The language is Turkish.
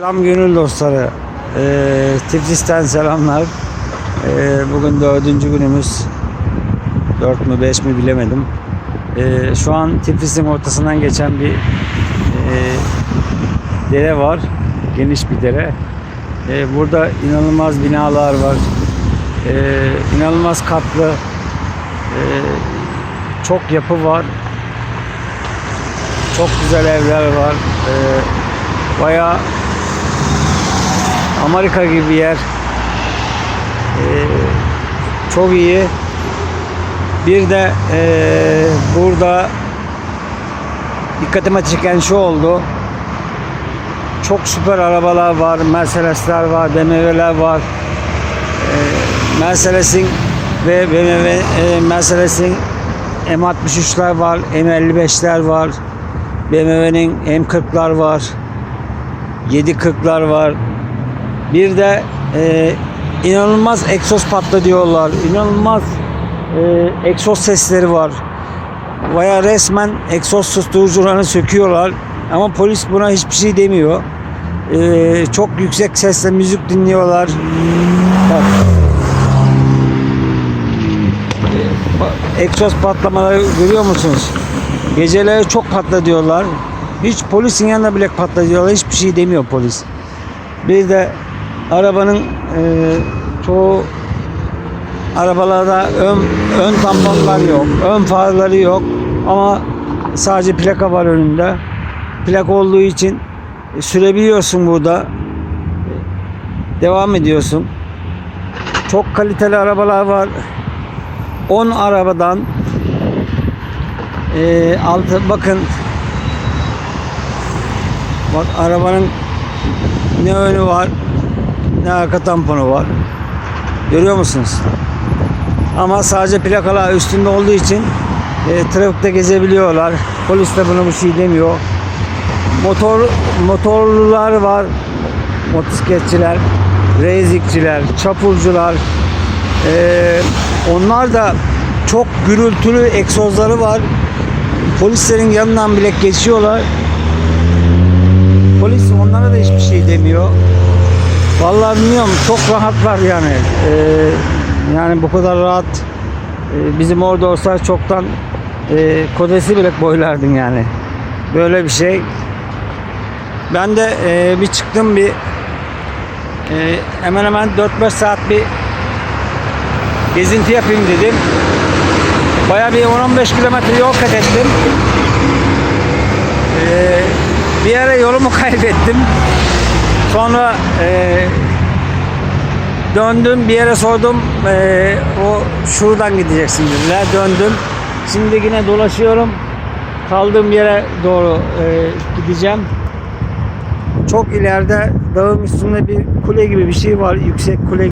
Selam gönül dostları. Ee, Tiflis'ten selamlar. Ee, bugün dördüncü günümüz. Dört mü beş mi bilemedim. Ee, şu an Tiflis'in ortasından geçen bir e, dere var. Geniş bir dere. Ee, burada inanılmaz binalar var. Ee, inanılmaz katlı. Ee, çok yapı var. Çok güzel evler var. Ee, bayağı Amerika gibi bir yer. Ee, çok iyi. Bir de ee, burada dikkatime çeken şu oldu. Çok süper arabalar var. Mercedesler var, BMW'ler var. Ee, Mercedes'in ve BMW e, Mercedes'in M63'ler var, M55'ler var. BMW'nin M40'lar var. 740'lar var. Bir de e, inanılmaz egzoz patla diyorlar. İnanılmaz e, egzoz sesleri var. Baya resmen egzoz susturucularını söküyorlar. Ama polis buna hiçbir şey demiyor. E, çok yüksek sesle müzik dinliyorlar. Bak. Egzoz patlamaları görüyor musunuz? Geceleri çok patla diyorlar. Hiç polisin yanında bile patla diyorlar. Hiçbir şey demiyor polis. Bir de arabanın e, çoğu arabalarda ön, ön tamponlar yok, ön farları yok ama sadece plaka var önünde. Plaka olduğu için sürebiliyorsun burada. Devam ediyorsun. Çok kaliteli arabalar var. 10 arabadan e, altı bakın bak arabanın ne önü var ne arka tamponu var. Görüyor musunuz? Ama sadece plakalar üstünde olduğu için e, trafikte gezebiliyorlar. Polis de buna bir şey demiyor. Motor motorlular var. Motosikletçiler, rezikçiler, çapulcular. E, onlar da çok gürültülü egzozları var. Polislerin yanından bile geçiyorlar. Polis onlara da hiçbir şey demiyor. Vallahi bilmiyorum çok rahatlar yani. Ee, yani bu kadar rahat e, bizim orada olsa çoktan e, kodesi bile boylardın yani. Böyle bir şey. Ben de e, bir çıktım bir e, hemen hemen 4-5 saat bir gezinti yapayım dedim. Baya bir 10-15 kilometre yol kat ettim. Ee, bir ara yolumu kaybettim. Sonra e, döndüm bir yere sordum. E, o şuradan gideceksin dediler. Döndüm. Şimdi yine dolaşıyorum. Kaldığım yere doğru e, gideceğim. Çok ileride dağın üstünde bir kule gibi bir şey var. Yüksek kule